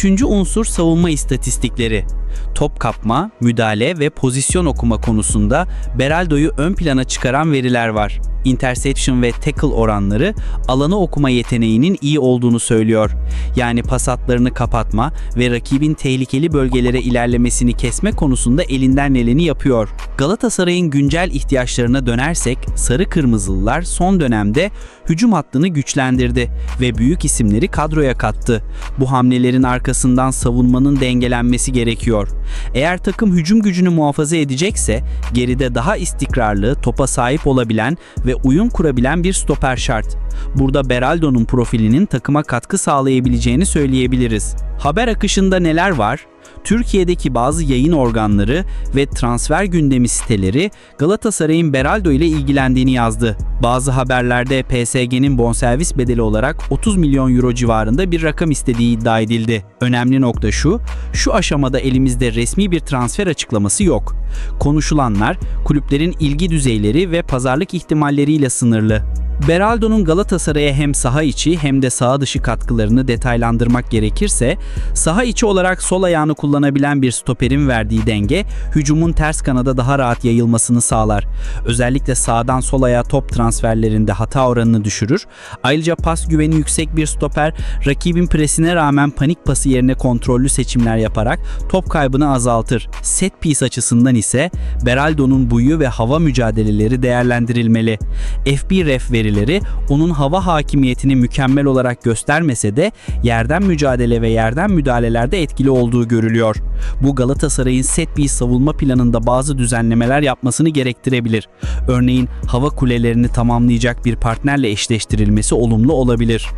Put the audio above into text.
Üçüncü unsur savunma istatistikleri. Top kapma, müdahale ve pozisyon okuma konusunda Beraldo'yu ön plana çıkaran veriler var. Interception ve tackle oranları alanı okuma yeteneğinin iyi olduğunu söylüyor. Yani pas hatlarını kapatma ve rakibin tehlikeli bölgelere ilerlemesini kesme konusunda elinden geleni yapıyor. Galatasaray'ın güncel ihtiyaçlarına dönersek Sarı Kırmızılılar son dönemde hücum hattını güçlendirdi ve büyük isimleri kadroya kattı. Bu hamlelerin arkasından savunmanın dengelenmesi gerekiyor. Eğer takım hücum gücünü muhafaza edecekse geride daha istikrarlı, topa sahip olabilen ve uyum kurabilen bir stoper şart. Burada Beraldo'nun profilinin takıma katkı sağlayabileceğini söyleyebiliriz. Haber akışında neler var? Türkiye'deki bazı yayın organları ve transfer gündemi siteleri Galatasaray'ın Beraldo ile ilgilendiğini yazdı. Bazı haberlerde PSG'nin bonservis bedeli olarak 30 milyon euro civarında bir rakam istediği iddia edildi. Önemli nokta şu, şu aşamada elimizde resmi bir transfer açıklaması yok. Konuşulanlar kulüplerin ilgi düzeyleri ve pazarlık ihtimalleriyle sınırlı. Beraldo'nun Galatasaray'a hem saha içi hem de saha dışı katkılarını detaylandırmak gerekirse, saha içi olarak sol ayağını kullanabilen bir stoperin verdiği denge, hücumun ters kanada daha rahat yayılmasını sağlar. Özellikle sağdan sol ayağa top transferlerinde hata oranını düşürür. Ayrıca pas güveni yüksek bir stoper, rakibin presine rağmen panik pası yerine kontrollü seçimler yaparak top kaybını azaltır. Set piece açısından ise Beraldo'nun buyu ve hava mücadeleleri değerlendirilmeli. FB ref verileri onun hava hakimiyetini mükemmel olarak göstermese de yerden mücadele ve yerden müdahalelerde etkili olduğu görülüyor. Bu Galatasaray'ın set piece savunma planında bazı düzenlemeler yapmasını gerektirebilir. Örneğin hava kulelerini tamamlayacak bir partnerle eşleştirilmesi olumlu olabilir.